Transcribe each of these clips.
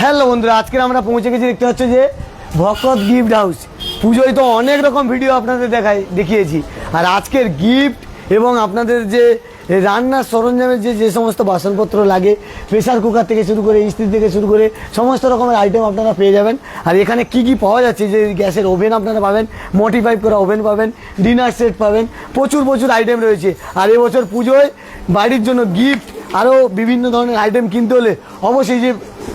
Hello বন্ধুরা আজকে আমরা পৌঁছে গেছি দেখতে হচ্ছে যে ভকত গিফট হাউস পুজোয় তো অনেক রকম ভিডিও আপনাদের দেখাই, দেখিয়েছি। আর আজকের গিফট এবং আপনাদের যে রান্নার সরঞ্জামের যে যে সমস্ত বাসনপত্র লাগে প্রেশার কুকার থেকে শুরু করে, ইস্ত্রি থেকে শুরু করে, সমস্ত রকমের আইটেম আপনারা পেয়ে যাবেন। আর এখানে কি কি পাওয়া যাচ্ছে যে গ্যাসের ওভেন আপনারা পাবেন মডিফাইড করা ওভেন পাবেন ডিনার সেট পাবেন, প্রচুর প্রচুর আইটেম রয়েছে। আর এবছর পুজোয় বাড়ির জন্য গিফট আরও বিভিন্ন ধরনের আইটেম কিনতে হলে অবশ্যই যে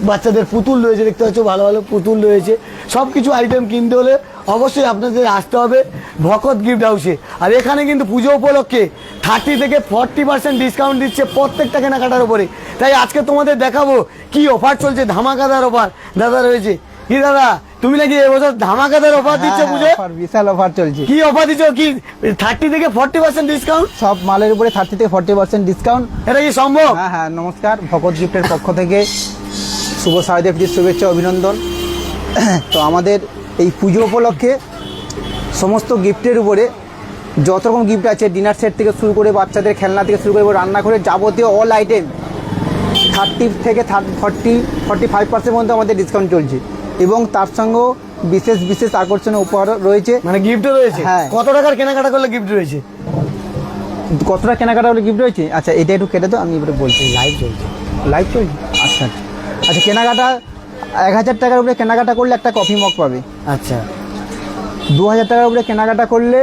বাচ্চাদের পুতুল রয়েছে দেখতে পাচ্ছ ভালো ভালো পুতুল রয়েছে। সব কিছু আইটেম কিনতে হলে অবশ্যই আপনাদের আসতে হবে ভকত গিফট হাউসে আর এখানে কিন্তু পুজো উপলক্ষে থার্টি থেকে ফর্টি পার্সেন্ট ডিসকাউন্ট দিচ্ছে প্রত্যেকটা কেনাকাটার উপরে। তাই আজকে তোমাদের দেখাবো কি অফার চলছে ধামাকাদার অফার দাদা রয়েছে। কি দাদা তুমি নাকি এবছর ধামাকাদার অফার দিচ্ছ হ্যাঁ, পুজো বিশাল অফার চলছে। কি অফার দিচ্ছ? কি থার্টি থেকে ফর্টি পার্সেন্ট ডিসকাউন্ট সব মালের উপরে থার্টি থেকে ফর্টি পার্সেন্ট ডিসকাউন্ট এটা কি সম্ভব? হ্যাঁ হ্যাঁ নমস্কার ভকত গিফটের পক্ষ থেকে। শুভ প্রীতির শুভেচ্ছা অভিনন্দন। তো আমাদের এই পুজো উপলক্ষে সমস্ত গিফটের উপরে যত রকম গিফট আছে ডিনার সেট থেকে শুরু করে বাচ্চাদের খেলনা থেকে শুরু করে রান্নাঘরের যাবতীয় অল আইটেম থার্টি থেকে thirty forty forty five percent পর্যন্ত আমাদের ডিসকাউন্ট চলছে। এবং তার সঙ্গেও বিশেষ বিশেষ আকর্ষণীয় উপহার রয়েছে। মানে গিফটও রয়েছে? হ্যাঁ। কত টাকার কেনাকাটা করলে গিফট রয়েছে? কতটা কেনাকাটা হলে গিফট রয়েছে? আচ্ছা এটা একটু কেটে তো আমি এবারে বলছি। লাইভ চলছে। লাইভ চলছে? আচ্ছা আচ্ছা। আচ্ছা কেনাকাটা এক হাজার টাকার উপরে কেনাকাটা করলে একটা কফি মগ পাবে। আচ্ছা। দু হাজার টাকার উপরে কেনাকাটা করলে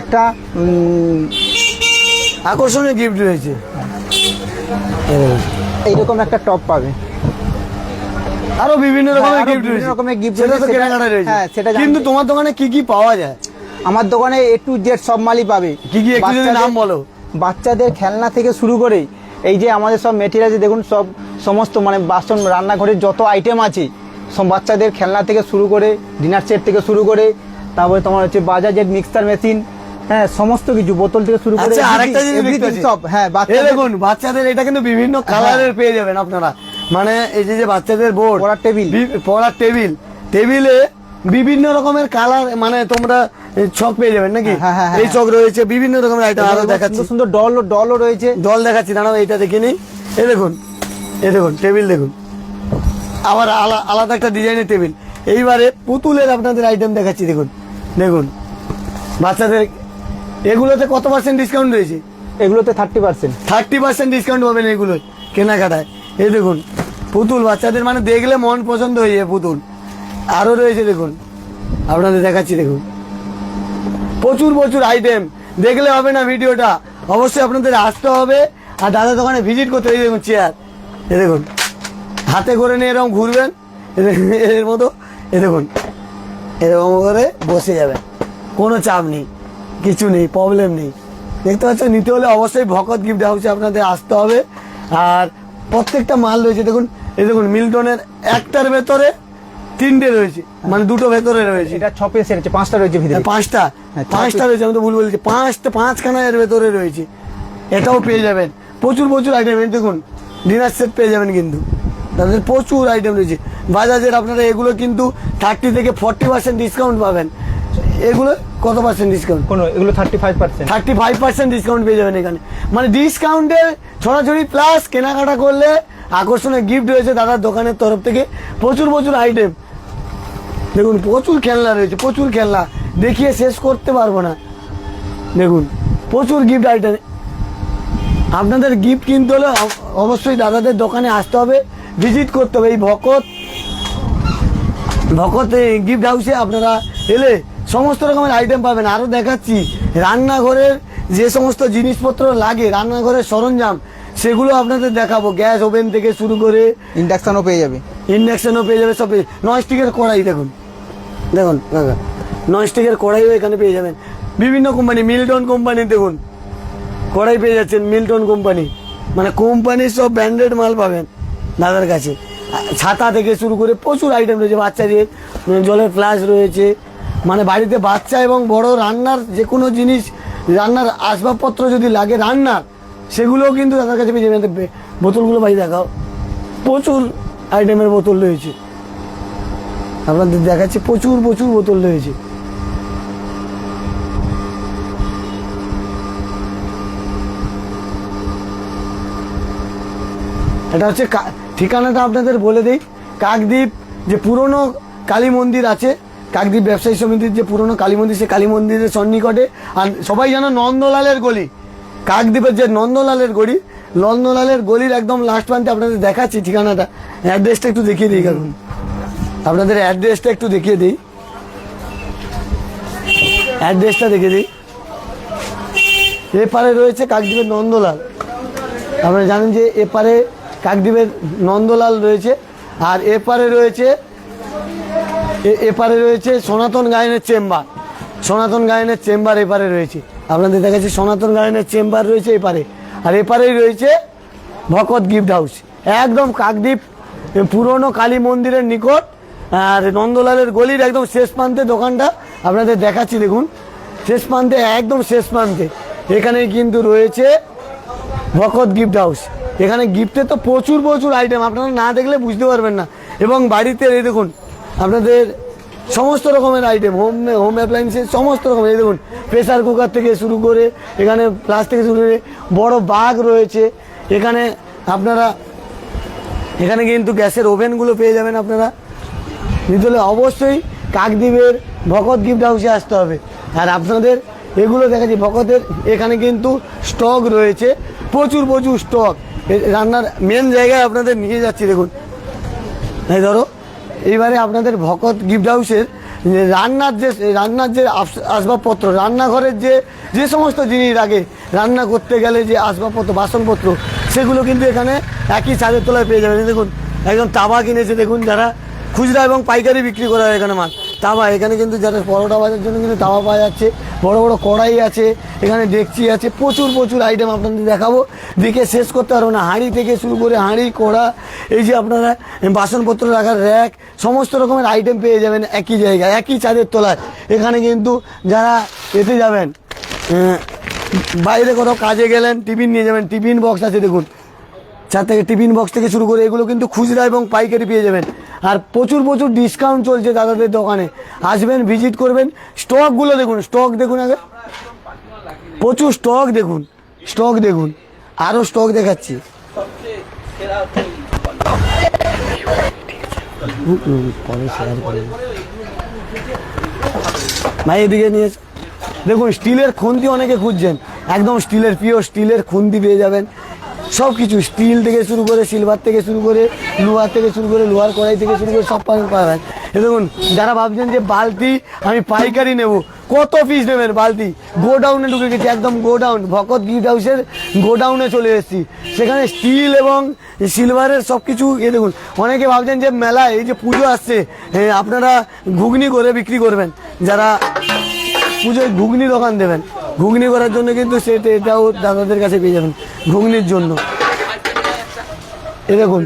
একটা আকর্ষণীয় গিফট রয়েছে। এইরকম একটা টপ পাবে। আরও বিভিন্ন রকমের হ্যাঁ, গিফট রয়েছে। রকমের সেটা রয়েছে, তো কেনাকাটা রয়েছে। হ্যাঁ, সেটা কিন্তু তোমার দোকানে কি কি পাওয়া যায়? আমার দোকানে এ টু জেড সব মালই পাবে। কি কি একটু নাম বলো। বাচ্চাদের খেলনা থেকে শুরু করে এই যে আমাদের সব মেটেরিয়াল দেখুন সব সমস্ত মানে বাসন রান্নাঘরের যত আইটেম আছে সব বাচ্চাদের খেলনা থেকে শুরু করে ডিনার সেট থেকে শুরু করে তারপরে তোমার হচ্ছে বাজাজের মিক্সার মেশিন হ্যাঁ সমস্ত কিছু বোতল থেকে শুরু করে আচ্ছা আরেকটা জিনিস। সব হ্যাঁ দেখুন বাচ্চাদের এটা কিন্তু বিভিন্ন কালারের পেয়ে যাবেন আপনারা। মানে এই যে যে বাচ্চাদের বোর্ড পড়ার টেবিল। পড়ার টেবিল টেবিলে বিভিন্ন রকমের কালার মানে তোমরা চক পেয়ে যাবেন নাকি? হ্যাঁ, হ্যাঁ, হ্যাঁ, এই ছক রয়েছে বিভিন্ন রকমের আইটেম আরও দেখাচ্ছি। সুন্দর ডল ডলও রয়েছে। জল দেখাচ্ছি দাঁড়াও এইটা দেখে নিই। এই দেখুন এই দেখুন টেবিল দেখুন। আবার আলা- আলাদা একটা ডিজাইনের টেবিল এইবারে পুতুলের আপনাদের আইটেম দেখাচ্ছি দেখুন। দেখুন। বাচ্চাদের এগুলোতে কত পার্সেন্ট ডিসকাউন্ট রয়েছে? এগুলোতে thirty percent thirty percent discount পাবেন এগুলো কেনাকাটায়। এই দেখুন পুতুল বাচ্চাদের মানে দেখলে মন পছন্দ হয়ে যায় পুতুল। আরও রয়েছে দেখুন। আপনাদের দেখাচ্ছি দেখুন। প্রচুর প্রচুর আইটেম দেখলে হবে না ভিডিওটা। অবশ্যই আপনাদের আসতে হবে। আর দাদা দোকানে ভিজিট করতে হবে দেখুন চেয়ার এ দেখুন হাতে করে নিয়ে এরকম ঘুরবেন এর মতো এ দেখুন এরকম করে বসে যাবেন। কোনো চাপ নেই কিছু নেই প্রবলেম নেই। দেখতে পাচ্ছেন নিতে হলে অবশ্যই ভকত গিফট হাউসে আপনাদের আসতে হবে। আর প্রত্যেকটা মাল রয়েছে দেখুন এই দেখুন মিল্টনের একটার ভেতরে তিনটে রয়েছে মানে দুটো ভেতরে রয়েছে। এটা ছ পিস রয়েছে পাঁচটা রয়েছে ভিতরে। পাঁচটা হ্যাঁ, পাঁচটা রয়েছে আমি তো ভুল বলেছি পাঁচটা পাঁচখানা এর ভেতরে রয়েছে। এটাও পেয়ে যাবেন। প্রচুর প্রচুর আইটেম দেখুন ডিনার সেট পেয়ে যাবেন কিন্তু। তাদের প্রচুর আইটেম রয়েছে। বাজাজের আপনারা এগুলো কিন্তু থার্টি থেকে ফর্টি পার্সেন্ট ডিসকাউন্ট পাবেন। এগুলো কত পার্সেন্ট ডিসকাউন্ট কোনো এগুলো thirty five percent thirty five percent discount পেয়ে যাবেন এখানে। মানে ডিসকাউন্টে ছড়াছড়ি প্লাস কেনাকাটা করলে আকর্ষণীয় গিফট রয়েছে দাদার দোকানের তরফ থেকে। প্রচুর প্রচুর আইটেম দেখুন প্রচুর খেলনা রয়েছে প্রচুর খেলনা। দেখিয়ে শেষ করতে পারব না। দেখুন প্রচুর গিফট আইটেম আপনাদের গিফট কিনতে হলে অব- অবশ্যই দাদাদের দোকানে আসতে হবে ভিজিট করতে হবে। এই ভকত ভকত গিফট হাউসে আপনারা এলে সমস্ত রকমের আইটেম পাবেন। আরও দেখাচ্ছি রান্নাঘরের যে সমস্ত জিনিসপত্র লাগে রান্নাঘরের সরঞ্জাম সেগুলো আপনাদের দেখাবো। গ্যাস ওভেন থেকে শুরু করে ইন্ডাকশানও পেয়ে যাবে। ইন্ডাকশানও পেয়ে যাবে সব নন স্টিকের কড়াই দেখুন। দেখুন কাকা নন স্টিকের কড়াইও এখানে পেয়ে যাবেন। বিভিন্ন কোম্পানি মিল্টন কোম্পানি দেখুন। কড়াই পেয়ে যাচ্ছেন মিল্টন কোম্পানি। মানে কোম্পানির সব ব্র্যান্ডেড মাল পাবেন দাদার কাছে। ছাতা থেকে শুরু করে প্রচুর আইটেম রয়েছে বাচ্চাদের জলের ফ্লাশ রয়েছে। মানে বাড়িতে বাচ্চা এবং বড় রান্নার যে কোনো জিনিস, রান্নার আসবাবপত্র যদি লাগে রান্নার, সেগুলোও কিন্তু দাদার কাছে পেয়ে যাবেন। বোতলগুলো ভাই দেখাও। প্রচুর আইটেমের বোতল রয়েছে। আপনাদের দেখাচ্ছি, প্রচুর প্রচুর বোতল রয়েছে। এটা হচ্ছে ঠিকানাটা আপনাদের বলে দিই। কাকদ্বীপ যে পুরনো কালী মন্দির আছে, কাকদ্বীপ ব্যবসায়ী সমিতির যে পুরনো কালী মন্দির, সে কালী মন্দিরের সন্নিকটে। আর সবাই জানো নন্দলালের গলি। কাকদ্বীপের যে নন্দলালের গলি, নন্দলালের গলির একদম লাস্ট প্রান্তে আপনাদের দেখাচ্ছি ঠিকানাটা। অ্যাড্রেসটা একটু দেখিয়ে দিই কারণ। আপনাদের অ্যাড্রেসটা একটু দেখিয়ে দিই। অ্যাড্রেসটা দেখিয়ে দিই। এপারে রয়েছে কাকদ্বীপের নন্দলাল। আপনারা জানেন যে এপারে কাকদ্বীপের নন্দলাল রয়েছে, আর এপারে রয়েছে এপারে রয়েছে সনাতন গায়নের চেম্বার। সনাতন গায়নের চেম্বার এপারে রয়েছে। আপনাদের দেখাচ্ছি সনাতন গায়নের চেম্বার রয়েছে এপারে। আর এপারেই রয়েছে ভকত গিফট হাউস। একদম কাকদ্বীপ পুরনো কালী মন্দিরের নিকট, আর নন্দলালের গলির একদম শেষ প্রান্তে দোকানটা। আপনাদের দেখাচ্ছি দেখুন, শেষ প্রান্তে, একদম শেষ প্রান্তে। এখানে কিন্তু রয়েছে ভকত গিফট হাউস। এখানে গিফটে তো প্রচুর প্রচুর আইটেম আপনারা না দেখলে বুঝতে পারবেন না। এবং বাড়িতে, এই দেখুন, আপনাদের সমস্ত রকমের আইটেম হোম হোম অ্যাপ্লায়েন্সের সমস্ত রকমের, এই দেখুন প্রেসার কুকার থেকে শুরু করে, এখানে প্লাস থেকে শুরু করে বড় বাঘ রয়েছে। এখানে আপনারা, এখানে কিন্তু গ্যাসের ওভেনগুলো পেয়ে যাবেন আপনারা। নিতে হলে অবশ্যই কাকদ্বীপের ভকত গিফট হাউসে আসতে হবে। আর আপনাদের এগুলো দেখাচ্ছি, ভকতের এখানে কিন্তু স্টক রয়েছে, প্রচুর প্রচুর স্টক রান্নার মেন জায়গায় আপনাদের নিয়ে যাচ্ছি, দেখুন। এই ধরো, এইবারে আপনাদের ভকত গিফট হাউসের রান্নার যে রান্নার যে আসবাবপত্র, রান্নাঘরের যে যে সমস্ত জিনিস লাগে, রান্না করতে গেলে যে আসবাবপত্র, বাসনপত্র, সেগুলো কিন্তু এখানে একই ছাদের তলায় পেয়ে এই দেখুন একদম তাবা কিনেছে, দেখুন যারা খুচরা এবং পাইকারি বিক্রি করা হয় এখানে মাল। তাওয়া এখানে কিন্তু যারা পরোটা বাজার জন্য কিন্তু তাওয়া পাওয়া যাচ্ছে। বড় বড় কড়াই আছে, এখানে ডেকচি আছে, প্রচুর প্রচুর আইটেম আপনাদের দেখাবো। দেখে শেষ করতে পারব না, হাঁড়ি থেকে শুরু করে হাঁড়ি, কড়া, এই যে আপনারা বাসনপত্র রাখার র্যাক সমস্ত রকমের আইটেম পেয়ে যাবেন একই জায়গায়, একই চাঁদের তলায়। এখানে কিন্তু যারা এতে যাবেন বাইরে কোথাও কাজে গেলেন, টিফিন নিয়ে যাবেন, টিফিন বক্স আছে দেখুন। চার থেকে টিফিন বক্স থেকে শুরু করে এগুলো কিন্তু খুচরা এবং পাইকারি পেয়ে যাবেন। আর প্রচুর প্রচুর ডিসকাউন্ট চলছে দাদাদের দোকানে। আসবেন ভিজিট করবেন। স্টকগুলো দেখুন স্টক দেখুন আগে। প্রচুর স্টক দেখুন স্টক দেখুন। আরও স্টক দেখাচ্ছি। ভাই, এদিকে নিয়ে দেখুন, স্টিলের খুন্তি অনেকে খুঁজছেন। একদম স্টিলের পিওর স্টিলের খুন্তি পেয়ে যাবেন। সব কিছু স্টিল থেকে শুরু করে সিলভার থেকে শুরু করে লোহার থেকে শুরু করে লোহার কড়াই থেকে শুরু করে সব পাবেন পাবেন এ দেখুন, যারা ভাবছেন যে বালতি আমি পাইকারি নেব, কত পিস নেবেন বালতি? গোডাউনে ঢুকে গেছি, একদম গোডাউন ভকত গিফট হাউসের গোডাউনে চলে এসেছি। সেখানে স্টিল এবং সিলভারের সব কিছু এ দেখুন, অনেকে ভাবছেন যে মেলায় এই যে পুজো আসছে আপনারা ঘুগনি করে বিক্রি করবেন। যারা পুজোয় ঘুগনি দোকান দেবেন ঘুগনি করার জন্য কিন্তু সেটা এটাও দাদাদের কাছে পেয়ে যাবেন, ঘুগনির জন্য। এ দেখুন,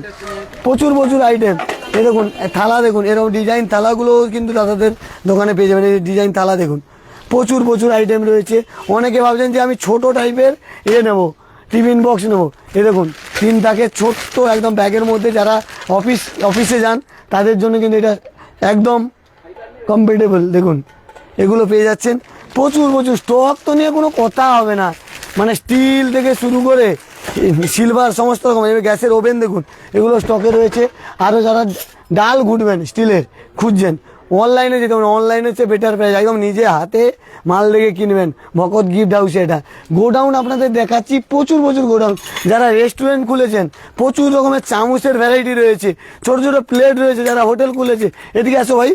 প্রচুর প্রচুর আইটেম এ দেখুন থালা দেখুন, এরকম ডিজাইন থালাগুলো কিন্তু দাদাদের দোকানে পেয়ে যাবেন, এই ডিজাইন থালা দেখুন। প্রচুর প্রচুর আইটেম রয়েছে। অনেকে ভাবছেন যে আমি ছোট টাইপের এ নেব টিফিন বক্স নেব। এ দেখুন, তিন তাকে ছোট্ট একদম ব্যাগের মধ্যে যারা অফিস অফিসে যান, তাদের জন্য কিন্তু এটা একদম কমফর্টেবল দেখুন, এগুলো পেয়ে যাচ্ছেন। প্রচুর প্রচুর। স্টক তো নিয়ে কোনো কথা হবে না। মানে স্টিল থেকে শুরু করে সিলভার সমস্ত রকম, এবার গ্যাসের ওভেন দেখুন, এগুলো স্টকে রয়েছে। আরও যারা ডাল ঘুটবেন স্টিলের খুঁজছেন অনলাইনে যেতে হবে অনলাইনে হচ্ছে বেটার প্রাইস একদম নিজে হাতে মাল দেখে কিনবেন। ভকত গিফট হাউসে এটা। গোডাউন আপনাদের দেখাচ্ছি, প্রচুর প্রচুর গোডাউন যারা রেস্টুরেন্ট খুলেছেন, প্রচুর রকমের চামচের ভ্যারাইটি রয়েছে। ছোট ছোট প্লেট রয়েছে, যারা হোটেল খুলেছে। এদিকে আসো ভাই।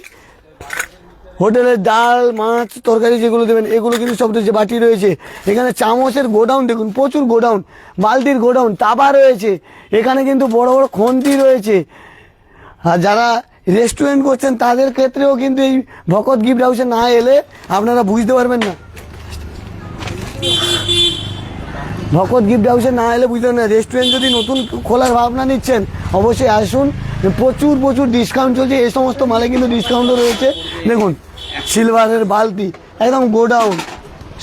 হোটেলের ডাল, মাছ, তরকারি যেগুলো দেবেন, এগুলো কিন্তু সব রয়েছে বাটি রয়েছে। এখানে চামচের গোডাউন দেখুন, প্রচুর গোডাউন। বালতির গোডাউন, তাবা রয়েছে। এখানে কিন্তু বড় বড় খন্তি রয়েছে। আর যারা রেস্টুরেন্ট করছেন, তাদের ক্ষেত্রেও কিন্তু এই ভকত গিফট হাউসে না এলে আপনারা বুঝতে পারবেন না। ভকত গিফট হাউসে না এলে বুঝতে পারবেন না। রেস্টুরেন্ট যদি নতুন খোলার ভাবনা নিচ্ছেন, অবশ্যই আসুন। প্রচুর প্রচুর ডিসকাউন্ট চলছে, এই সমস্ত মালে কিন্তু ডিসকাউন্টও রয়েছে। দেখুন সিলভারের বালতি, একদম গোডাউন,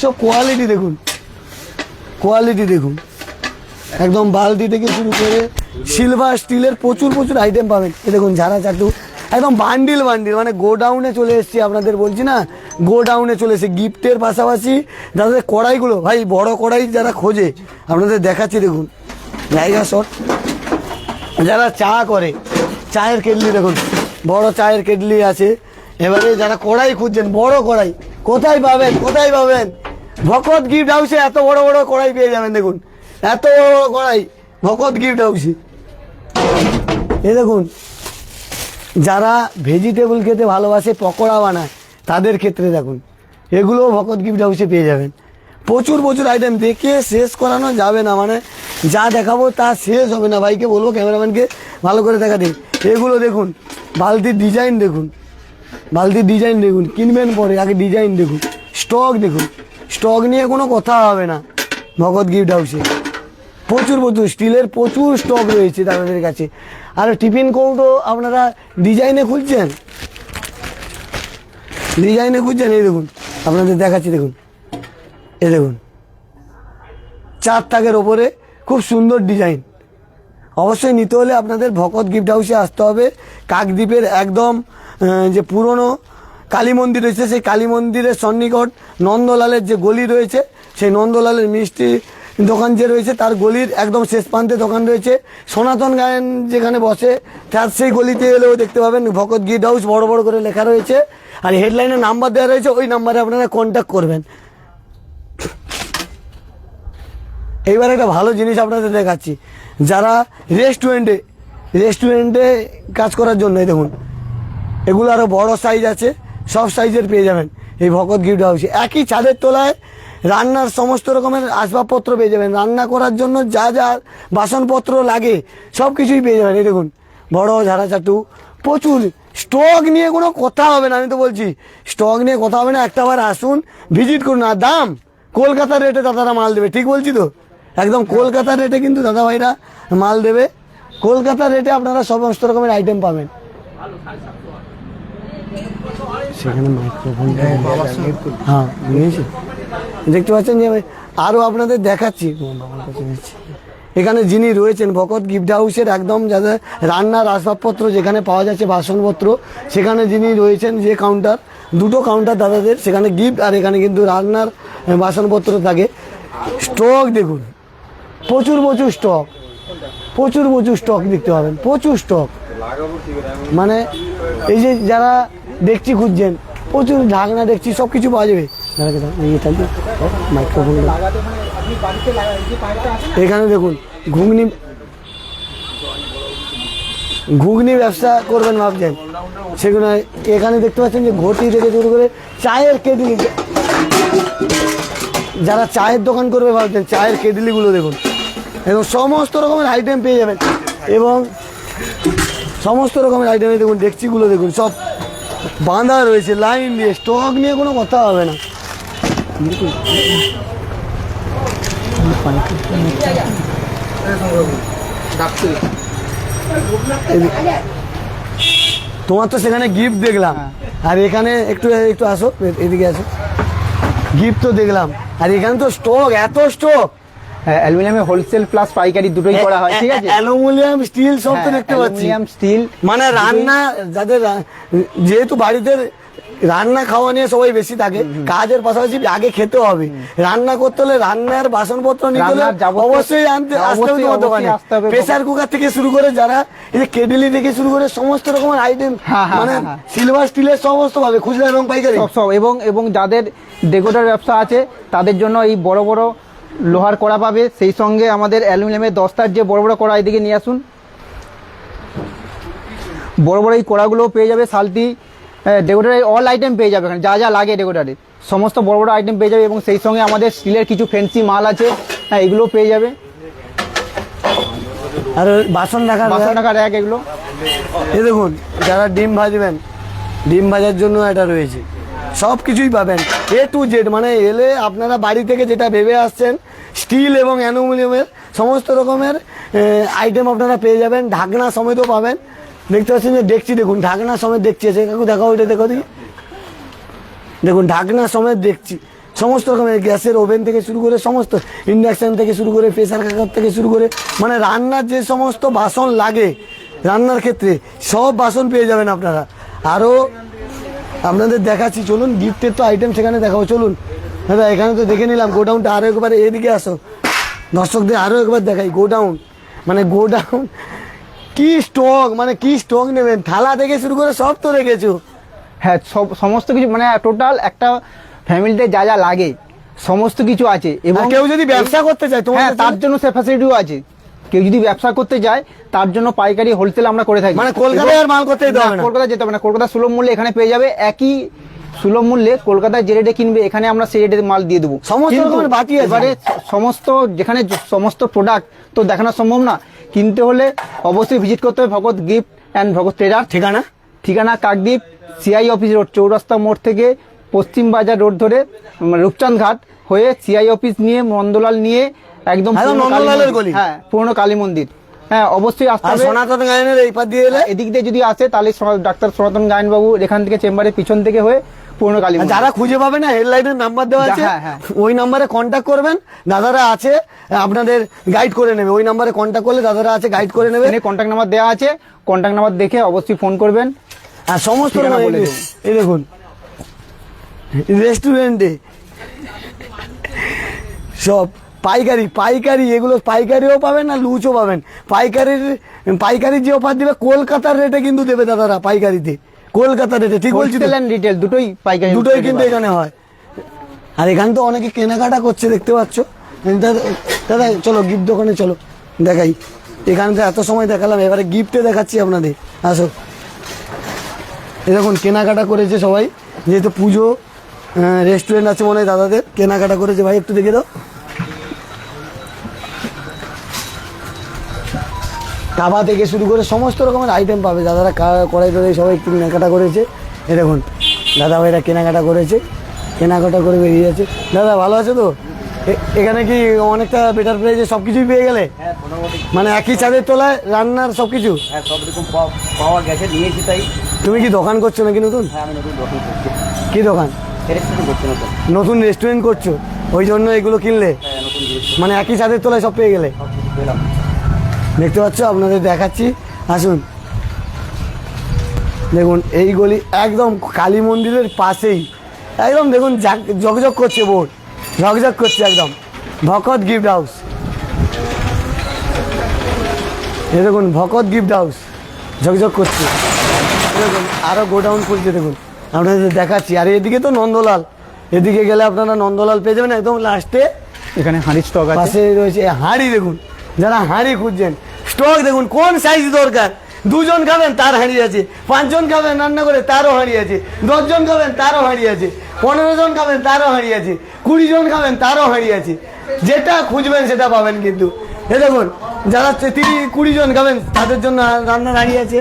সব কোয়ালিটি দেখুন কোয়ালিটি দেখুন। একদম বালতি থেকে শুরু করে সিলভার স্টিলের প্রচুর প্রচুর আইটেম পাবেন। এ দেখুন, ঝাড়া চাটু, একদম বান্ডিল বান্ডিল মানে গোডাউনে চলে এসেছি আপনাদের বলছি না? গোডাউনে চলে এসেছি, গিফটের পাশাপাশি যাদের কড়াইগুলো, ভাই, বড় কড়াই যারা খোঁজে, আপনাদের দেখাচ্ছি, দেখুন। জায়গা শট যারা চা করে চায়ের কেটলি দেখুন, বড় চায়ের কেটলি আছে। এবারে যারা কড়াই খুঁজছেন, বড় কড়াই, কোথায় পাবেন কোথায় পাবেন? ভকত গিফট হাউসে এত বড় বড় কড়াই পেয়ে যাবেন দেখুন, এত বড় বড় কড়াই, ভকত গিফট হাউসে এ দেখুন, যারা ভেজিটেবল খেতে ভালোবাসে, পকোড়া বানায়, তাদের ক্ষেত্রে দেখুন, এগুলোও ভকত গিফট হাউসে পেয়ে যাবেন। প্রচুর প্রচুর আইটেম দেখে শেষ করানো যাবে না মানে যা দেখাবো তা শেষ হবে না। ভাইকে বলব ক্যামেরাম্যানকে ভালো করে দেখা দিন। এগুলো দেখুন, বালতির ডিজাইন দেখুন, বালতির ডিজাইন দেখুন, কিনবেন পরে আগে ডিজাইন দেখুন স্টক দেখুন স্টক নিয়ে কোনো কথা হবে না ভগৎ গিফট হাউসে প্রচুর প্রচুর স্টিলের প্রচুর স্টক রয়েছে তাদের কাছে। আর টিফিন কৌটো আপনারা ডিজাইনে খুঁজছেন? ডিজাইনে খুঁজছেন? এই দেখুন, আপনাদের দেখাচ্ছি, দেখুন। এ দেখুন, চার তাকের ওপরে খুব সুন্দর ডিজাইন অবশ্যই নিতে হলে আপনাদের ভকত গিফট হাউসে আসতে হবে। কাকদ্বীপের একদম যে পুরনো কালী মন্দির রয়েছে, সেই কালী মন্দিরের সন্নিকট নন্দলালের যে গলি রয়েছে, সেই নন্দলালের মিষ্টি দোকান যে রয়েছে, তার গলির একদম শেষ প্রান্তে দোকান রয়েছে। সনাতন গায়ন যেখানে বসে, তার সেই গলিতে এলেও দেখতে পাবেন ভকত গিফট হাউস বড় বড় করে লেখা রয়েছে। আর হেডলাইনে নাম্বার দেওয়া রয়েছে, ওই নাম্বারে আপনারা কন্ট্যাক্ট করবেন। এইবার একটা ভালো জিনিস আপনাদের দেখাচ্ছি। যারা রেস্টুরেন্টে রেস্টুরেন্টে কাজ করার জন্য দেখুন, এগুলো আরও বড় সাইজ আছে, সব সাইজের পেয়ে যাবেন। এই ভকত গিফট হাউসে একই ছাদের তলায় রান্নার সমস্ত রকমের আসবাবপত্র পেয়ে যাবেন। রান্না করার জন্য যা যা বাসনপত্র লাগে, সব কিছুই পেয়ে যাবেন। এই দেখুন, বড় ঝাড়া চাটু প্রচুর স্টক নিয়ে কোনো কথা হবে না, আমি তো বলছি। স্টক নিয়ে কথা হবে না একটাবার আসুন ভিজিট করুন। আর দাম, কলকাতার রেটে দাদারা মাল দেবে, ঠিক বলছি তো? একদম কলকাতার রেটে কিন্তু দাদা ভাইরা মাল দেবে। কলকাতার রেটে আপনারা সমস্ত রকমের আইটেম পাবেন। সেখানে মাইক্রোফোন হ্যাঁ বুঝেছি দেখতে পাচ্ছেন যে আরও আপনাদের দেখাচ্ছি। এখানে যিনি রয়েছেন ভকত গিফট হাউসের একদম যাদের রান্নার আসবাবপত্র যেখানে পাওয়া যাচ্ছে বাসনপত্র সেখানে যিনি রয়েছেন যে কাউন্টার দুটো কাউন্টার দাদাদের সেখানে গিফট আর এখানে কিন্তু রান্নার বাসনপত্র থাকে। স্টক দেখুন। প্রচুর প্রচুর স্টক প্রচুর প্রচুর স্টক দেখতে পাবেন। প্রচুর স্টক মানে এই যে যারা দেখছি খুঁজছেন, প্রচুর ঢাকনা দেখছি সব কিছু পাওয়া যাবে। মাইক্রোফোন এখানে দেখুন, ঘুগনি ঘুগনি ব্যবসা করবেন ভাবছেন। সেগুলো এখানে দেখতে পাচ্ছেন যে ঘটি থেকে শুরু করে চায়ের কেটলি। যারা চায়ের দোকান করবে ভাবছেন, চায়ের কেটলিগুলো দেখুন। এবং সমস্ত রকমের আইটেম পেয়ে যাবেন। এবং সমস্ত রকমের আইটেম দেখুন, ডেকচিগুলো দেখুন, সব বাঁধা রয়েছে লাইন দিয়ে স্টক নিয়ে কোনো কথা হবে না। তোমার তো সেখানে গিফট দেখলাম। আর এখানে একটু একটু আসো, এদিকে আসো। গিফট তো দেখলাম। আর এখানে তো স্টক এত স্টক অ্যালুমিনিয়ামে হোলসেল প্লাস পাইকারি দুটোই করা হয় ঠিক আছে? অ্যালুমিনিয়াম স্টিল সব তো হ্যাঁ, দেখতে পাচ্ছি। অ্যালুমিনিয়াম স্টিল মানে রান্না যাদের যেহেতু বাড়িতে রান্না খাওয়া নিয়ে সবাই বেশি থাকে কাজের পাশাপাশি আগে খেতে হবে। রান্না করতে হলে রান্নার বাসনপত্র নিতে হলে অবশ্যই আনতে আসতে হবে তোমার দোকানে। প্রেসার কুকার থেকে শুরু করে যারা এই কেডলি থেকে শুরু করে সমস্ত রকমের আইটেম হ্যাঁ, হ্যাঁ, মানে হ্যাঁ। সিলভার স্টিলের সমস্ত পাবে খুচরা এবং পাইকারি। সব সব এবং এবং যাদের ডেকোটার ব্যবসা আছে তাদের জন্য এই বড় বড় লোহার কড়া পাবে সেই সঙ্গে আমাদের অ্যালুমিনিয়ামের দস্তার যে বড় বড় কড়া এদিকে নিয়ে আসুন। বড় বড় এই কড়াগুলোও পেয়ে যাবে সালতি ডেকোটারের অল আইটেম পেয়ে যাবে এখানে যা যা লাগে ডেকোটারে সমস্ত বড় বড় আইটেম পেয়ে যাবে এবং সেই সঙ্গে আমাদের স্টিলের কিছু ফ্যান্সি মাল আছে হ্যাঁ এগুলোও পেয়ে যাবে। আর বাসন রাখার বাসন টাকার এক এগুলো। দেখুন যারা ডিম ভাজবেন ডিম ভাজার জন্য এটা রয়েছে। সব কিছুই পাবেন। এ টু জেড মানে এলে আপনারা বাড়ি থেকে যেটা ভেবে আসছেন, স্টিল এবং অ্যালুমিনিয়ামের সমস্ত রকমের আইটেম আপনারা পেয়ে যাবেন। ঢাকনা সমেতও পাবেন। দেখতে পাচ্ছেন যে দেখছি, দেখুন, ঢাকনা সমেত দেখছি। আছে কাকু দেখাও এটা দেখো। দিই দেখুন, ঢাকনা সমেত দেখছি। সমস্ত রকমের গ্যাসের ওভেন থেকে শুরু করে সমস্ত ইন্ডাকশান থেকে শুরু করে প্রেশার কুকার থেকে শুরু করে মানে রান্নার যে সমস্ত বাসন লাগে রান্নার ক্ষেত্রে, সব বাসন পেয়ে যাবেন আপনারা। আরও আপনাদের দেখাচ্ছি চলুন গিফটের তো আইটেম সেখানে দেখাবো চলুন। দাদা এখানে তো দেখে নিলাম গোডাউনটা আরও একবার এদিকে আসো। দর্শকদের আরও একবার দেখাই গোডাউন। মানে গোডাউন কি স্টক মানে কি স্টক নেবেন? থালা থেকে শুরু করে সব তো রেখেছো। হ্যাঁ সব সমস্ত কিছু মানে টোটাল একটা ফ্যামিলিতে যা যা লাগে সমস্ত কিছু আছে। এবং কেউ যদি ব্যবসা করতে চায় তোমার হ্যাঁ তার জন্য সে ফ্যাসিলিটিও আছে। কেউ যদি ব্যবসা করতে যায় তার জন্য পাইকারি হোলসেল আমরা করে থাকি। মানে কলকাতায় আর মাল করতে হবে না। কলকাতা যেতে হবে না। কলকাতা সুলভ মূল্যে এখানে পেয়ে যাবে। একই সুলভ মূল্যে কলকাতায় যে রেটে কিনবে এখানে আমরা সেই রেটে মাল দিয়ে দেবো। সমস্ত রকমের এবারে সমস্ত যেখানে সমস্ত প্রোডাক্ট তো দেখানো সম্ভব না। কিনতে হলে অবশ্যই ভিজিট করতে হবে Bhagat gift and Bhagat trader ঠিকানা? ঠিকানা কাকদ্বীপ সিআই অফিস রোড চৌরাস্তা মোড় থেকে পশ্চিম বাজার রোড ধরে উম, রূপচাঁদ ঘাট হয়ে সিআই অফিস নিয়ে মন্দলাল নিয়ে একদম পুরনো কালী মন্দির। হ্যাঁ পুরনো কালী মন্দির। হ্যাঁ অবশ্যই আসতে হবে। সনাতন গায়নের এই পার দিয়ে এদিক দিয়ে যদি আসে তাহলে ডাক্তার সনাতন গায়ন বাবু এখান থেকে চেম্বারের পিছন থেকে হয়ে পুরনো কালী। যারা খুঁজে পাবে না হেডলাইনের নাম্বার দেওয়া আছে হ্যাঁ, হ্যাঁ। ওই নাম্বারে কন্ট্যাক্ট করবেন। দাদারা আছে আপনাদের গাইড করে নেবে। ওই নাম্বারে কন্ট্যাক্ট করলে দাদারা আছে গাইড করে নেবে। কন্ট্যাক্ট নাম্বার দেওয়া আছে। কন্ট্যাক্ট নাম্বার দেখে অবশ্যই ফোন করবেন। আর সমস্ত এই দেখুন। রেস্টুরেন্টে। সব পাইকারি পাইকারি এগুলো পাইকারিও পাবেন না লুচও পাবেন। পাইকারির পাইকারির যে অফার দিবে কলকাতার রেটে কিন্তু দেবে দাদারা পাইকারিতে। কলকাতার রেটে ঠিক বলছি? রিটেল দুটোই পাইকারি দুটোই কিন্তু এখানে হয়। আর এখানে তো অনেকে কেনাকাটা করছে দেখতে পাচ্ছ? দাদা দাদা চলো গিফট দোকানে চলো দেখাই। এখানে তো এত সময় দেখালাম এবারে গিফটে দেখাচ্ছি আপনাদের। আসো। দেখুন কেনাকাটা করেছে সবাই। যেহেতু পুজো রেস্টুরেন্ট আছে মনে হয় দাদাদের কেনাকাটা করেছে। ভাই একটু দেখে দাও। তাবা থেকে শুরু করে সমস্ত রকমের আইটেম পাবে। দাদারা কড়াই টড়াই সবাই একটু কেনাকাটা করেছে। এ দেখুন দাদা ভাইরা কেনাকাটা করেছে। কেনাকাটা করে বেরিয়ে যাচ্ছে। দাদা ভালো আছে তো? এখানে কি অনেকটা বেটার প্রাইসে সব কিছুই পেয়ে গেলে? হ্যাঁ মানে একই ছাদের তলায় রান্নার সব কিছু হ্যাঁ সব রকম পাওয়া- গেছে নিয়েছি তাই। তুমি কি দোকান করছ নাকি নতুন? হ্যাঁ কি দোকান? নতুন? রেস্টুরেন্ট করছ। ওই জন্য এগুলো কিনলে? হ্যাঁ মানে একই ছাদের তলায় সব পেয়ে গেলে? দেখতে পাচ্ছ? আপনাদের দেখাচ্ছি। আসুন। দেখুন এই গলি একদম কালী মন্দিরের পাশেই। একদম দেখুন ঝকঝক করছে বোর্ড। ঝকঝক করছে একদম। ভকত গিফট হাউস এ দেখুন ভকত গিফট হাউস ঝকঝক করছে। দেখুন আরও গোডাউন খুলছে দেখুন। আপনাদের দেখাচ্ছি আর এদিকে তো নন্দলাল। এদিকে গেলে আপনারা নন্দলাল পেয়ে যাবেন একদম লাস্টে এখানে হাঁড়ির স্টক আছে। পাশে রয়েছে হাঁড়ি দেখুন। যারা হাঁড়ি খুঁজছেন স্টক দেখুন কোন সাইজ দরকার? দুজন খাবেন তার হাঁড়ি আছে। পাঁচজন খাবেন রান্না করে তারও হাঁড়ি আছে। দশজন খাবেন তারও হাঁড়ি আছে। পনেরো জন খাবেন তারও হাঁড়ি আছে। কুড়ি জন খাবেন তারও হাঁড়ি আছে। যেটা খুঁজবেন সেটা পাবেন কিন্তু। এ দেখুন যারা তিরিশ কুড়ি জন খাবেন তাদের জন্য রান্নার হাঁড়ি আছে।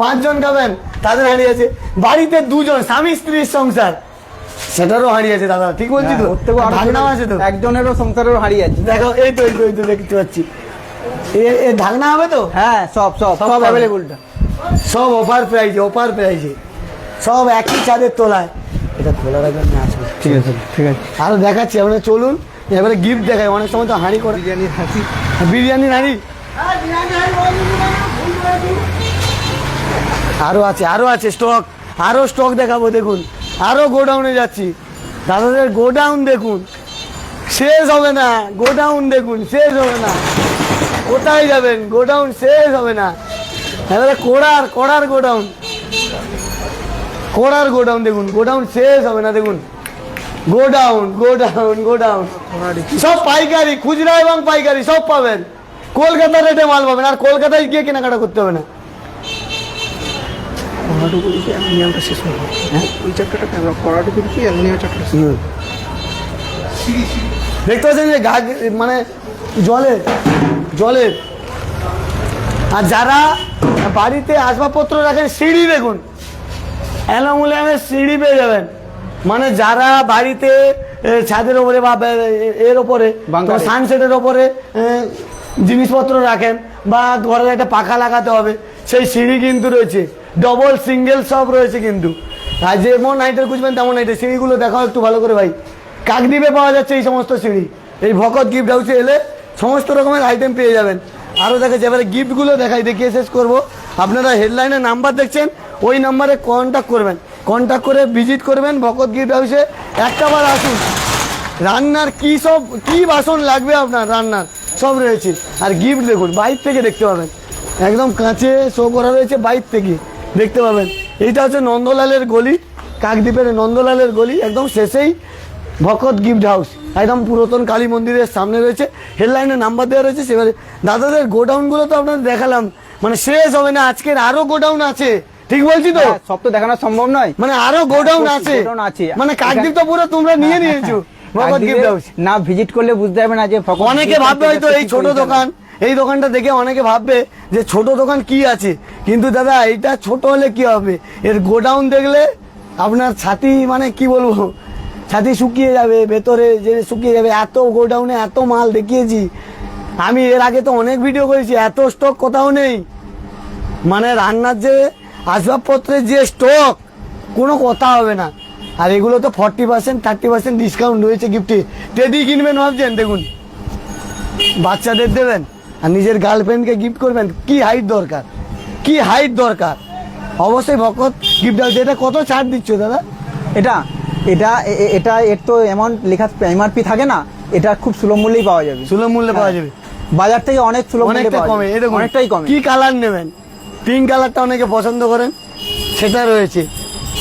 পাঁচজন খাবেন তাদের হাঁড়ি আছে বাড়িতে দুজন স্বামী স্ত্রীর সংসার। সেটারও হাঁড়ি আছে দাদা ঠিক বলছি তো? হ্যাঁ, ভাগনাও আছে তো? একজনেরও সংসারের হাঁড়ি আছে দেখো এই তো এই তো এই তো দেখতে পাচ্ছি। এ এ ঢাকনা হবে তো? হ্যাঁ সব সব সব সব অ্যাভেলেবলটা সব অফার প্রাইজে অফার প্রাইজে সব একই চাঁদের তোলায়। এটা খোলা রাখবেন না আসবে। ঠিক আছে ঠিক আছে। আরও দেখাচ্ছি আপনারা চলুন। এবারে গিফট দেখাই অনেক সময় তো হাঁড়ি করে বিরিয়ানির হাসি বিরিয়ানি হাঁড়ি? আরও আছে আরও আছে স্টক আরও স্টক দেখাবো দেখুন। আরও গোডাউনে যাচ্ছি। দাদাদের গোডাউন দেখুন। শেষ হবে না গোডাউন দেখুন শেষ হবে না। কোথায় যাবেন? গোডাউন শেষ হবে না। এবারে কোড়ার কোড়ার গোডাউন কোড়ার গোডাউন দেখুন গোডাউন শেষ হবে না দেখুন। গোডাউন গোডাউন গোডাউন সব পাইকারি খুচরা এবং পাইকারি সব পাবেন। কলকাতার রেটে মাল পাবেন আর কলকাতায় গিয়ে কেনাকাটা করতে হবে না। হুম। দেখতে পাচ্ছেন যে গা মানে জলের জলের আর যারা বাড়িতে আসবাবপত্র রাখেন সিঁড়ি দেখুন অ্যালুমিনিয়ামের সিঁড়ি পেয়ে যাবেন। মানে যারা বাড়িতে ছাদের ওপরে বা এর ওপরে। সানসেটের ওপরে জিনিসপত্র রাখেন বা ঘরে একটা পাখা লাগাতে হবে সেই সিঁড়ি কিন্তু রয়েছে। ডবল সিঙ্গেল সব রয়েছে কিন্তু। আর যেমন হাইটের খুঁজবেন তেমন হাইটের সিঁড়িগুলো দেখাও একটু ভালো করে ভাই। কাকদ্বীপে পাওয়া যাচ্ছে এই সমস্ত সিঁড়ি। এই ভকত গিফট হাউসে এলে সমস্ত রকমের আইটেম পেয়ে যাবেন। আরও দেখাচ্ছে এবারে গিফটগুলো দেখাই, দেখিয়ে শেষ করব। আপনারা হেডলাইনে নাম্বার দেখছেন, ওই নাম্বারে কন্ট্যাক্ট করবেন। কন্ট্যাক্ট করে ভিজিট করবেন ভকত গিফট হাউসে একটা বার আসুন। রান্নার কি সব, কি বাসন লাগবে আপনার রান্নার? সব রয়েছে। আর গিফট দেখুন, বাইর থেকে দেখতে পাবেন। একদম কাঁচে শো করা রয়েছে বাইর থেকে। দেখতে পাবেন। এইটা হচ্ছে নন্দলালের গলি কাকদ্বীপের নন্দলালের গলি একদম শেষেই ভকত গিফট হাউস একদম পুরাতন কালী মন্দিরের সামনে রয়েছে। হেডলাইনে নাম্বার দেওয়া রয়েছে সেবারে দাদাদের গোডাউনগুলো তো আপনাদের দেখালাম। মানে শেষ হবে না আজকের আরও গোডাউন আছে। ঠিক বলছি তো? হ্যাঁ, সব তো দেখানো সম্ভব নয়। মানে আরও গোডাউন আছে। মানে কাকদ্বীপ তো পুরো তোমরা নিয়ে নিয়েছো ভকত গিফট হাউস। না ভিজিট করলে বুঝতে পারবে না যে অনেকে ভাববে হয়তো এই ছোট দোকান। এই দোকানটা দেখে অনেকে ভাববে যে ছোট দোকান কি আছে? কিন্তু দাদা, এইটা ছোট হলে কি হবে? এর গোডাউন দেখলে আপনার ছাতি মানে কি বলব? ছাতি শুকিয়ে যাবে, ভেতরে যে শুকিয়ে যাবে, এত গোডাউনে এত মাল দেখিয়েছি। আমি এর আগে তো অনেক ভিডিও করেছি, এত স্টক কোথাও নেই। মানে রান্নার যে আসবাবপত্রের যে স্টক কোনো কথা হবে না। আর এগুলো তো forty percent thirty percent discount রয়েছে গিফটে টেডি কিনবেন ভাবছেন, দেখুন। বাচ্চাদের দেবেন। আর নিজের গার্লফ্রেন্ডকে গিফট করবেন কি হাইট দরকার? কি হাইট দরকার? অবশ্যই ভকত গিফট দেওয়া এটা কত ছাড় দিচ্ছ দাদা? এটা এটা এটা এর তো অ্যামাউন্ট লেখা এমআরপি থাকে না এটা খুব সুলভ মূল্যেই পাওয়া যাবে। সুলভ মূল্যে পাওয়া যাবে। বাজার থেকে অনেক সুলভ মূল্যে পাওয়া কমে দেখুন অনেকটাই কমে। কি কালার নেবেন? পিঙ্ক কালারটা অনেকে পছন্দ করেন সেটা রয়েছে।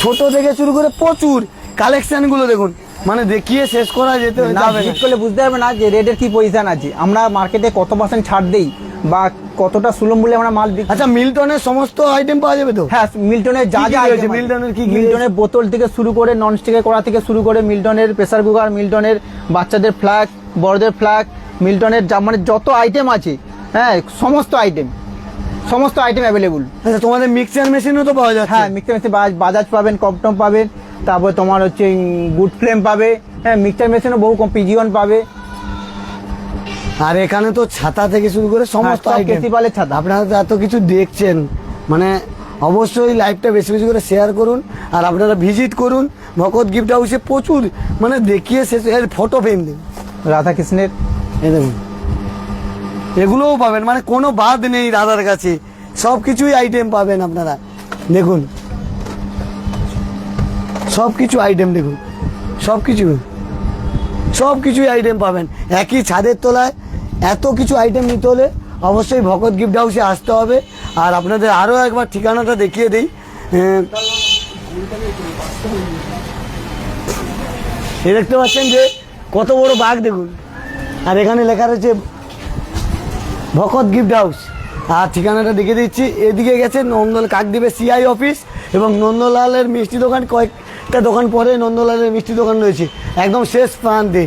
ছোট থেকে শুরু করে প্রচুর কালেকশনগুলো দেখুন। মানে দেখিয়ে শেষ করা যেতে না যাবে। ভিজিট করলে বুঝতে পারবে না যে রেটের কি পজিশন আছে আমরা মার্কেটে কত পার্সেন্ট ছাড় দেই বা কতটা সুলভ মূল্যে আমরা মাল বিক্রি আচ্ছা মিল্টনের সমস্ত আইটেম পাওয়া যাবে তো হ্যাঁ মিল্টনের যা যা? আছে। মিল্টনের কি মিল্টনের বোতল থেকে শুরু করে নন স্টিকে করা থেকে শুরু করে মিল্টনের প্রেসার কুকার মিল্টনের বাচ্চাদের ফ্ল্যাগ বড়দের ফ্ল্যাগ মিল্টনের যা মানে যত আইটেম আছে হ্যাঁ সমস্ত আইটেম সমস্ত আইটেম অ্যাভেলেবল আচ্ছা তোমাদের মিক্সচার মেশিনও তো পাওয়া যাচ্ছে হ্যাঁ মিক্সার মেশিন বাজাজ পাবেন কপটম পাবেন তারপর তোমার হচ্ছে গুড ফ্লেম পাবে। হ্যাঁ মিক্সার মেশিনও বহু কম পিজিওন পাবে। আর এখানে তো ছাতা থেকে শুরু করে সমস্ত হ্যাঁ, সব আইটেম ছাতা। আপনারা তো এত কিছু দেখছেন। মানে অবশ্যই লাইভটা বেশি বেশি করে শেয়ার করুন। আর আপনারা ভিজিট করুন। ভকত গিফট হাউসে প্রচুর মানে দেখিয়ে শেষ এর ফটো ফ্রেম দিন। রাধাকৃষ্ণের। এই দেখুন। এগুলোও পাবেন মানে কোনো বাদ নেই দাদার কাছে। সব কিছুই আইটেম পাবেন আপনারা। দেখুন। সব কিছু আইটেম দেখুন। সব কিছু সব কিছুই আইটেম পাবেন। একই ছাদের তলায় এত কিছু আইটেম নিতে হলে অবশ্যই ভগৎ গিফট হাউসে আসতে হবে। আর আপনাদের আরও একবার ঠিকানাটা দেখিয়ে দিই। এই দেখতে পাচ্ছেন যে কত বড় বাঘ দেখুন। আর এখানে লেখা রয়েছে ভকত গিফট হাউস আর ঠিকানাটা দেখে দিচ্ছি। এদিকে গেছে নন্দল কাকদ্বীপের সিআই অফিস এবং নন্দলালের মিষ্টি দোকান কয়েকটা দোকান পরে নন্দলালের মিষ্টি দোকান রয়েছে। একদম শেষ প্রান্তে।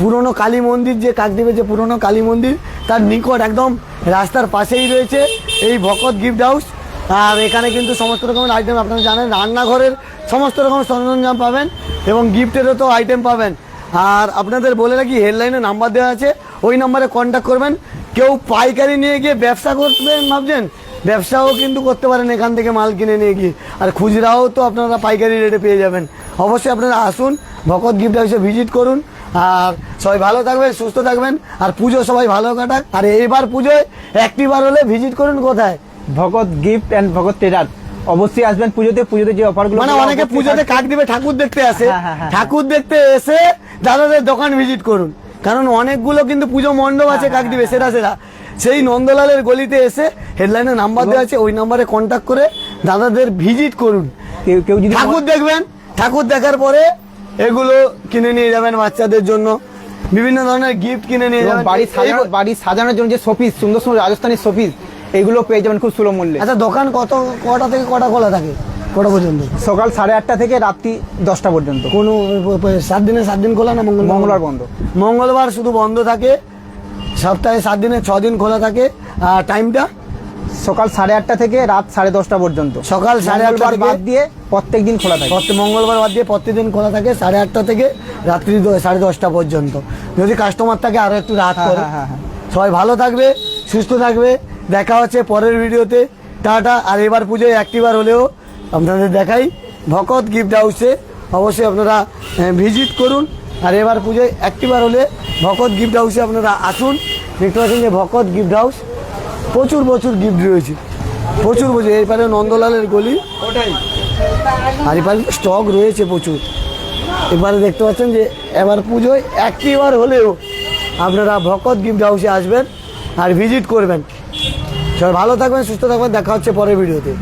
পুরনো কালী মন্দির, যে কাকদ্বীপের যে পুরনো কালী মন্দির, তার নিকট একদম রাস্তার পাশেই রয়েছে এই ভকত গিফট হাউস। আর এখানে কিন্তু সমস্ত রকমের আইটেম আপনারা জানেন, রান্নাঘরের সমস্ত রকম সরঞ্জাম পাবেন এবং গিফটেরও তো আইটেম পাবেন। আর আপনাদের বলে রাখি হেডলাইনে নাম্বার দেওয়া আছে, ওই নাম্বারে কন্ট্যাক্ট করবেন। কেউ পাইকারি নিয়ে গিয়ে ব্যবসা করবেন, ভাবছেন? ব্যবসাও কিন্তু করতে পারেন এখান থেকে মাল কিনে নিয়ে গিয়ে। আর খুচরাও তো আপনারা পাইকারি রেটে পেয়ে যাবেন। অবশ্যই আপনারা আসুন ভকত গিফট হাউসে ভিজিট করুন। আর সবাই ভালো থাকবেন সুস্থ থাকবেন। আর পুজো সবাই ভালো কাটাক। আর এইবার পুজোয় একটি বার হলে ভিজিট করুন কোথায়? Bhagat gift and Bhagat trader অবশ্যই আসবেন পুজোতে পুজোতে যে অফারগুলো মানে অনেকে পুজোতে কাক দিবে ঠাকুর দেখতে আসে। হ্যাঁ, হ্যাঁ, হ্যাঁ। ঠাকুর দেখতে এসে দাদাদের দোকান ভিজিট করুন। কারণ অনেকগুলো কিন্তু পুজো মণ্ডপ আছে কাক দিবে সেরা সেরা। সেই নন্দলালের গলিতে এসে হেডলাইনে নাম্বার দেওয়া আছে ওই নাম্বারে কন্ট্যাক্ট করে দাদাদের ভিজিট করুন। কেউ যদি ঠাকুর দেখবেন ঠাকুর দেখার পরে এগুলো কিনে নিয়ে যাবেন বাচ্চাদের জন্য। বিভিন্ন ধরনের গিফট কিনে নিয়ে যাবেন। বাড়ি সাজানো বাড়ি সাজানোর জন্য যে শোপিস সুন্দর সুন্দর রাজস্থানি শোপিস এগুলো পেয়ে যাবেন খুব সুলভ মূল্যে। আচ্ছা দোকান কত কটা থেকে কটা খোলা থাকে? কটা পর্যন্ত? সকাল সাড়ে আটটা থেকে রাত্রি দশটা পর্যন্ত। কোনো সাত দিনে সাত দিন খোলা না মঙ্গলবার বন্ধ। মঙ্গলবার শুধু বন্ধ থাকে। সপ্তাহে সাত দিনে ছ দিন খোলা থাকে আর টাইমটা সকাল সাড়ে আটটা থেকে রাত সাড়ে দশটা পর্যন্ত। সকাল সাড়ে আটটা বাদ দিয়ে প্রত্যেক দিন খোলা থাকে। প্রত্যেক মঙ্গলবার বাদ দিয়ে প্রত্যেকদিন খোলা থাকে সাড়ে আটটা থেকে রাত্রি সাড়ে দশটা পর্যন্ত। যদি কাস্টমার থাকে আরও একটু রাত হ্যাঁ, করে। হ্যাঁ, হ্যাঁ, হ্যাঁ। সবাই ভালো থাকবে সুস্থ থাকবে। দেখা হচ্ছে পরের ভিডিওতে। টাটা। আর এবার পুজোয় একটিবার হলেও আপনাদের দেখাই ভকত গিফট হাউসে অবশ্যই আপনারা ভিজিট করুন। আর এবার পুজোয় একটিবার হলে ভকত গিফট হাউসে আপনারা আসুন। দেখতে পাচ্ছেন যে ভকত গিফট হাউস প্রচুর প্রচুর গিফট রয়েছে। প্রচুর প্রচুর এরপরে নন্দলালের গলি। আর এবার স্টক রয়েছে প্রচুর। এবারে দেখতে পাচ্ছেন যে, এবার পুজোয় একটিবার হলেও আপনারা ভকত গিফট হাউসে আসবেন আর ভিজিট করবেন। সবাই ভালো থাকবেন, সুস্থ থাকবেন, দেখা হচ্ছে পরের ভিডিওতে।